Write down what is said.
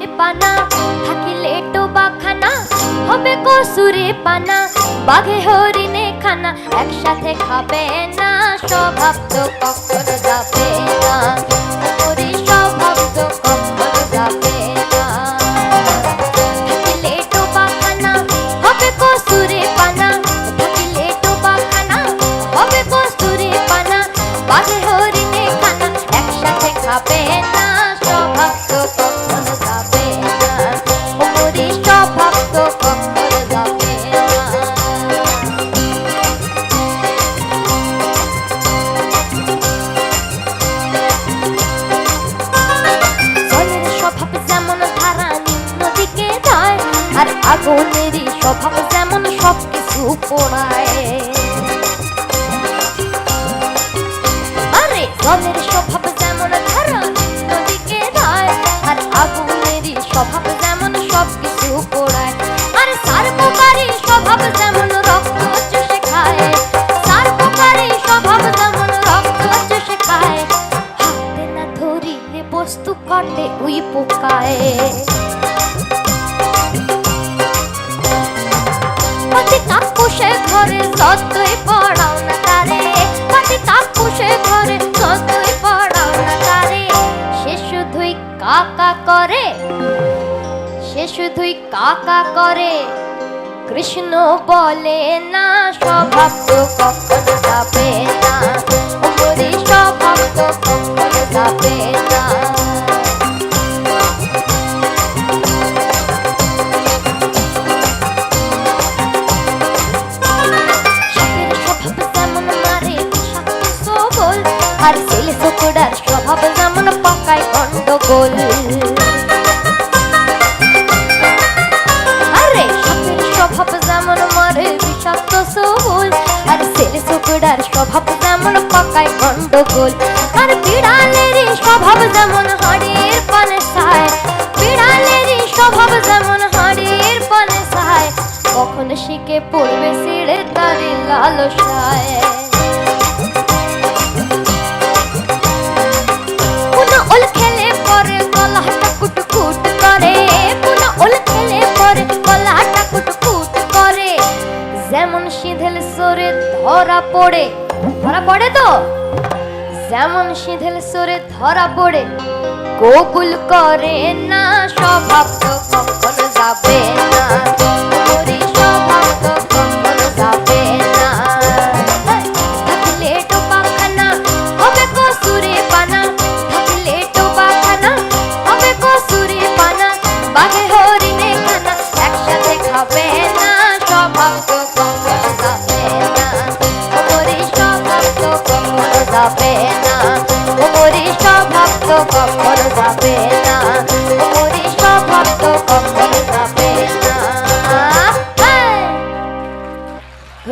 কসুরে পানা, থাকিলে টোবা খানা, হবে কসুরে পানা, বাঘে হরিণে খানা, একসাথে খাবে না, স্বভাব তো কখনো যাবে না স্বভাব তো কখনো খানা, হবে কসুরে পানা, থাকিলে টোবা খানা, হবে পানা, বাঘে হরিণে খানা, একসাথে খাবে না, স্বভাব তো কখনো স্বভাব যেমন পোড়ায়। আরে জলের স্বভাব যেমন ধারা নিম্ন দিকে যায় আর আগুনেরই স্বভাব যেমন সবকিছু পোড়ায়। আর, সার্বকারী স্বভাব যেমন পোকায়। শুধুই কাকা করে। কৃষ্ণ বলে না স্বভাব তো কখনো যাবে না? ওরে স্বভাব তো কখনো যাবে না? আর ছেলে চোখড়ার স্বভাব যেমন পাকায় গন্ডগোল। বিষাক্ত সবল আর ছেলে শুকুরার স্বভাব যেমন পাকায় গন্ডগোল, আর বিড়ালের স্বভাব যেমন হাড়ির পানে সায় বিড়ালের স্বভাব যেমন হাড়ির পানে সায় কখন শিখে পড়বে সিঁড়ে তারে লালসায়। সরে ধরা পড়ে। ধরা পড়ে তো? যেমন সিঁধেল সরে ধরা পড়ে। গোকুল করে না স্বভাব তো কখন যাবে? যাবে না। ওরে স্বভাব তো কখনো যাবে? না